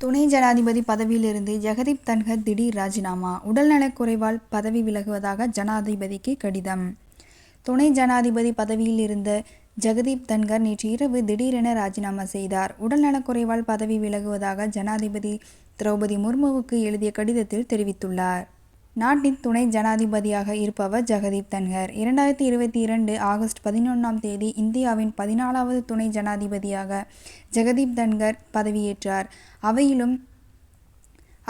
துணை ஜனாதிபதி பதவியிலிருந்து ஜெகதீப் தன்கர் திடீர் ராஜினாமா. உடல்நலக் குறைவால் பதவி விலகுவதாக ஜனாதிபதிக்கு கடிதம். துணை ஜனாதிபதி பதவியில் இருந்த ஜெகதீப் தன்கர் நேற்று இரவு திடீரென ராஜினாமா செய்தார். உடல்நலக்குறைவால் பதவி விலகுவதாக ஜனாதிபதி திரௌபதி முர்முவுக்கு எழுதிய கடிதத்தில் தெரிவித்துள்ளார். நாட்டின் துணை ஜனாதிபதியாக இருப்பவர் ஜெகதீப் தன்கர். இரண்டாயிரத்தி இருபத்தி இரண்டு ஆகஸ்ட் பதினொன்றாம் தேதி இந்தியாவின் பதினாலாவது துணை ஜனாதிபதியாக ஜெகதீப் தன்கர் பதவியேற்றார். அவையிலும்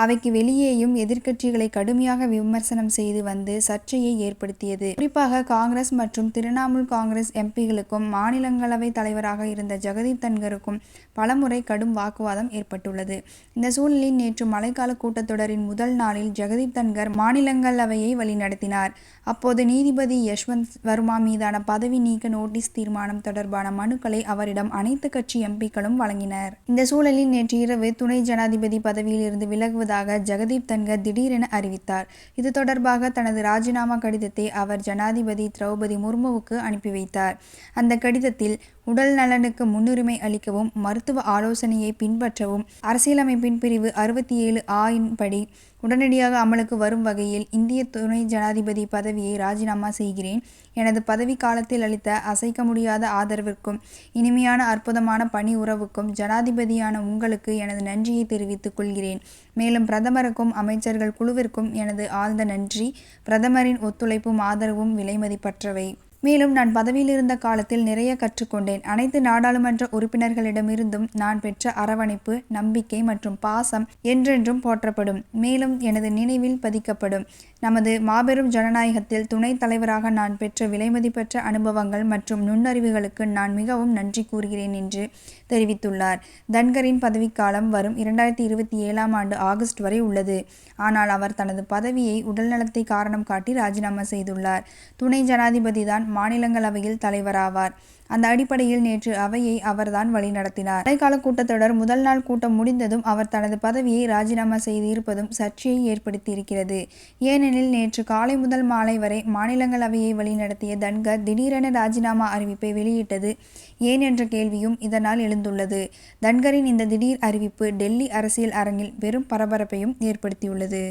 அவைக்கு வெளியேயும் எதிர்க்கட்சிகளை கடுமையாக விமர்சனம் செய்து வந்து சர்ச்சையை ஏற்படுத்தியது. குறிப்பாக காங்கிரஸ் மற்றும் திரிணாமுல் காங்கிரஸ் எம்பிகளுக்கும் மாநிலங்களவை தலைவராக இருந்த ஜெகதீப் தன்கருக்கும் பலமுறை கடும் வாக்குவாதம் ஏற்பட்டுள்ளது. இந்த சூழலில் நேற்று மழைக்கால கூட்டத்தொடரின் முதல் நாளில் ஜெகதீப் தன்கர் மாநிலங்களவையை வழிநடத்தினார். அப்போது நீதிபதி யஷ்வந்த் வர்மா மீதான பதவி நீக்க நோட்டீஸ் தீர்மானம் தொடர்பான மனுக்களை அவரிடம் அனைத்து கட்சி எம்பிக்களும் வழங்கினர். இந்த சூழலில் நேற்று இரவு துணை ஜனாதிபதி பதவியில் இருந்து விலகுவது விலகுவதாக ஜெகதீப் தன்கர் திடீரென அறிவித்தார். இது தொடர்பாக தனது ராஜினாமா கடிதத்தை அவர் ஜனாதிபதி திரௌபதி முர்முவுக்கு அனுப்பி வைத்தார். அந்த கடிதத்தில் உடல் நலனுக்கு முன்னுரிமை அளிக்கவும் மருத்துவ ஆலோசனையை பின்பற்றவும் அரசியலமைப்பின் பிரிவு அறுபத்தி ஏழு ஆ படி உடனடியாக அமலுக்கு வரும் வகையில் இந்திய துணை ஜனாதிபதி பதவியை ராஜினாமா செய்கிறேன். எனது பதவி காலத்தில் அளித்த அசைக்க முடியாத ஆதரவிற்கும் இனிமையான அற்புதமான பணி உறவுக்கும் ஜனாதிபதியான உங்களுக்கு எனது நன்றியை தெரிவித்துக் கொள்கிறேன். மேலும் பிரதமருக்கும் அமைச்சர்கள் குழுவிற்கும் எனது ஆழ்ந்த நன்றி. பிரதமரின் ஒத்துழைப்பும் ஆதரவும் விலைமதிப்பற்றவை. மேலும் நான் பதவியில் இருந்த காலத்தில் நிறைய கற்றுக்கொண்டேன். அனைத்து நாடாளுமன்ற உறுப்பினர்களிடமிருந்தும் நான் பெற்ற அரவணைப்பு நம்பிக்கை மற்றும் பாசம் என்றென்றும் போற்றப்படும். மேலும் எனது நினைவில் பதிக்கப்படும். நமது மாபெரும் ஜனநாயகத்தில் துணைத் தலைவராக நான் பெற்ற விலைமதிப்பற்ற அனுபவங்கள் மற்றும் நுண்ணறிவுகளுக்கு நான் மிகவும் நன்றி கூறுகிறேன் என்று தெரிவித்துள்ளார். தன்கரின் பதவிக்காலம் வரும் இரண்டாயிரத்தி இருபத்தி ஏழாம் ஆண்டு ஆகஸ்ட் வரை உள்ளது. ஆனால் அவர் தனது பதவியை உடல்நலத்தை காரணம் காட்டி ராஜினாமா செய்துள்ளார். துணை ஜனாதிபதி தான் மாநிலங்களவையில் தலைவராவார். அந்த அடிப்படையில் நேற்று அவையை அவர்தான் வழிநடத்தினார். இடைக்கால கூட்டத்தொடர் முதல் நாள் கூட்டம் முடிந்ததும் அவர் தனது பதவியை ராஜினாமா செய்திருப்பதும் சர்ச்சையை ஏற்படுத்தியிருக்கிறது. ஏனெனில் நேற்று காலை முதல் மாலை வரை மாநிலங்களவையை வழிநடத்திய தன்கர் திடீரென ராஜினாமா அறிவிப்பை வெளியிட்டது ஏன் என்ற கேள்வியும் இதனால் எழுந்துள்ளது. தன்கரின் இந்த திடீர் அறிவிப்பு டெல்லி அரசியல் அரங்கில் பெரும் பரபரப்பையும் ஏற்படுத்தியுள்ளது.